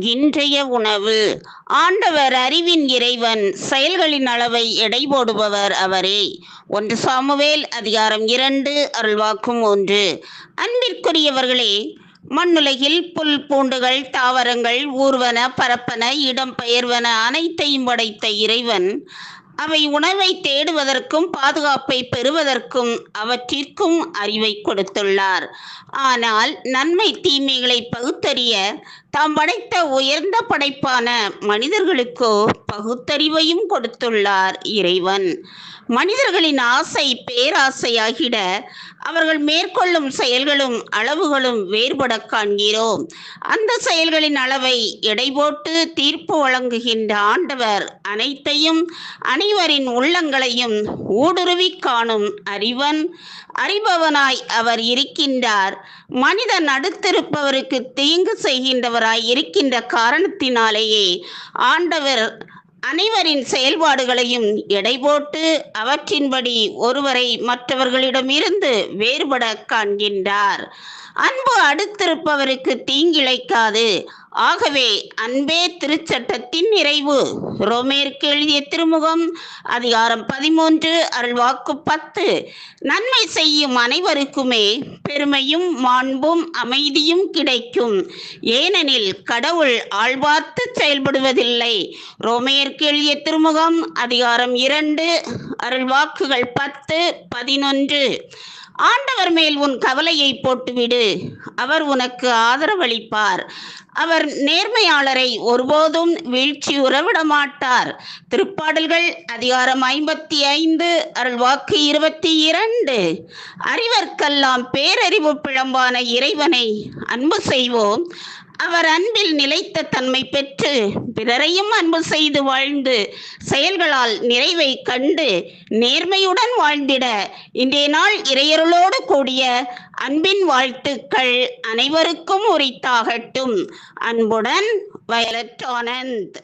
இன்றைய உணவு. ஆண்டவர் அறிவின் இறைவன் செயல்களின் அளவை எடை போடுபவர் அவரே. ஒன்று சாமுவேல் அதிகாரம் இரண்டு அருள்வாக்கும் ஒன்று. அன்பிற்குரியவர்களே மண்ணுலகில் புல் பூண்டுகள் தாவரங்கள் ஊர்வன பரப்பன இடம் பெயர்வன அனைத்தையும் படைத்த இறைவன் அவை உணவை தேடுவதற்கும் பாதுகாப்பை பெறுவதற்கும் அவற்றிற்கும் அறிவை கொடுத்துள்ளார். ஆனால் நன்மை தீமைகளை பகுத்தறிய தாம் படைத்த உயர்ந்த படைப்பான மனிதர்களுக்கோ பகுத்தறிவையும் கொடுத்துள்ளார் இறைவன். மனிதர்களின் ஆசை பேராசையாகிட அவர்கள் மேற்கொள்ளும் செயல்களும் அளவுகளும் வேறுபட காண்கிறோம். அந்த செயல்களின் அளவை எடை போட்டு தீர்ப்பு வழங்குகின்ற ஆண்டவர் அனைத்தையும் அனைவரின் உள்ளங்களையும் ஊடுருவி காணும் அறிவன் அறிபவனாய் அவர் இருக்கின்றார். மனிதன் அடுத்திருப்பவருக்கு தீங்கு செய்கின்றவராய் இருக்கின்ற காரணத்தினாலேயே ஆண்டவர் அனைவரின் செயல்பாடுகளையும் எடை போட்டு அவற்றின்படி ஒருவரை மற்றவர்களிடமிருந்து வேறுபட காண்கின்றார். அன்பு அடுத்திருப்பவருக்கு தீங்கிழைக்காது. ஆகவே அன்பே திருச்சட்டத்தின் நிறைவு. ரோமேற்கு எழுதிய திருமுகம் அதிகாரம் பதிமூன்று அருள்வாக்கு பத்து. நன்மை செய்யும் அனைவருக்குமே பெருமையும் மாண்பும் அமைதியும் கிடைக்கும். ஏனெனில் கடவுள் ஆழ்வார்த்து செயல்படுவதில்லை. ரோமேற்கு எழுதிய திருமுகம் அதிகாரம் இரண்டு அருள்வாக்குகள் பத்து பதினொன்று. ஆண்டவர் மேல் உன் கவலையை போட்டுவிடு. அவர் உனக்கு ஆதரவளிப்பார். அவர் நேர்மையாளரை ஒருபோதும் வீழ்ச்சி உறவிட மாட்டார் திருப்பாடல்கள் அதிகாரம் ஐம்பத்தி ஐந்து அருள்வாக்கு இருபத்தி இரண்டு. அறிவர்க்கெல்லாம் பேரறிவு பிழம்பான இறைவனை அன்பு செய்வோம். அவர் அன்பில் நிலைத்த தன்மை பெற்று பிறரையும் அன்பு செய்து வாழ்ந்து செயல்களால் நிறைவை கண்டு நேர்மையுடன் வாழ்ந்திட இன்றைய நாள் இறையருளோடு கூடிய அன்பின் வாழ்த்துக்கள் அனைவருக்கும் உரித்தாகட்டும். அன்புடன் வயலட் ஆனந்த்.